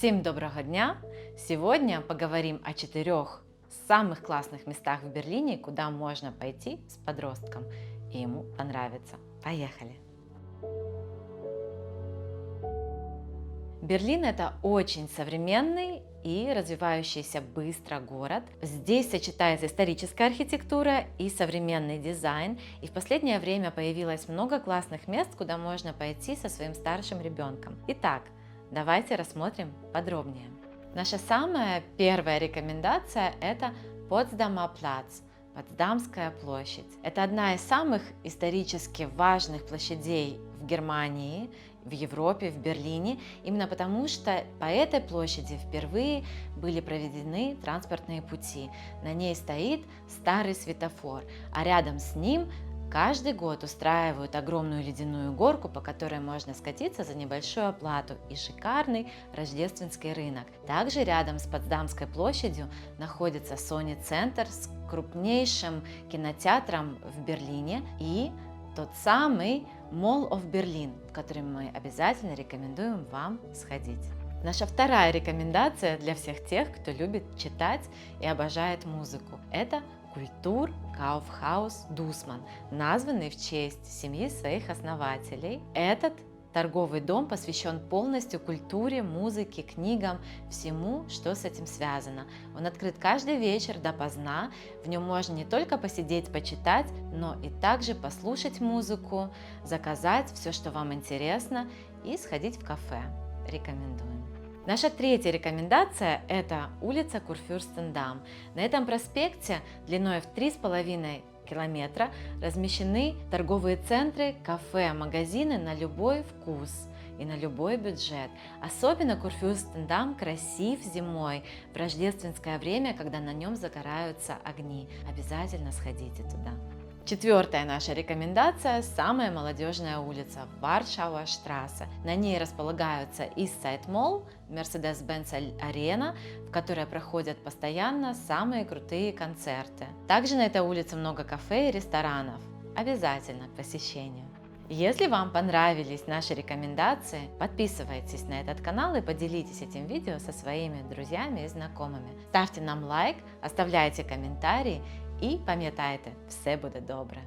Всем доброго дня! Сегодня поговорим о четырех самых классных местах в Берлине, куда можно пойти с подростком и ему понравится. Поехали! Берлин это очень современный и развивающийся быстро город. Здесь сочетается историческая архитектура и современный дизайн. И в последнее время появилось много классных мест, куда можно пойти со своим старшим ребенком. Итак, давайте рассмотрим подробнее. Наша самая первая рекомендация – это Потсдама Плац, Потсдамская площадь. Это одна из самых исторически важных площадей в Германии в Европе, в Берлине, именно потому что по этой площади впервые были проведены транспортные пути. На ней стоит старый светофор, а рядом с ним Каждый год устраивают огромную ледяную горку, по которой можно скатиться за небольшую оплату и шикарный рождественский рынок. Также рядом с Потсдамской площадью находится Sony Центр с крупнейшим кинотеатром в Берлине и тот самый Mall of Berlin, в который мы обязательно рекомендуем вам сходить. Наша вторая рекомендация для всех тех, кто любит читать и обожает музыку, это Культур Kaufhaus Дусман, названный в честь семьи своих основателей. Этот Торговый дом посвящен полностью культуре, музыке, книгам, всему, что с этим связано. Он открыт каждый вечер допоздна. В нем можно не только посидеть, почитать, но и также послушать музыку, заказать все, что вам интересно, и сходить в кафе. Рекомендуем. Наша третья рекомендация – это улица Курфюрстендам. На этом проспекте длиной в 3,5 километра размещены торговые центры, кафе, магазины на любой вкус и на любой бюджет. Особенно Курфюрстендам красив зимой, в рождественское время, когда на нем загораются огни. Обязательно сходите туда. Четвертая наша рекомендация – самая молодежная улица – Варшава Штрассе. На ней располагаются Eastside Mall, Mercedes-Benz Arena, в которой проходят постоянно самые крутые концерты. Также на этой улице много кафе и ресторанов. Обязательно к посещению. Если вам понравились наши рекомендации, подписывайтесь на этот канал и поделитесь этим видео со своими друзьями и знакомыми. Ставьте нам лайк, оставляйте комментарии і пам'ятайте, все буде добре.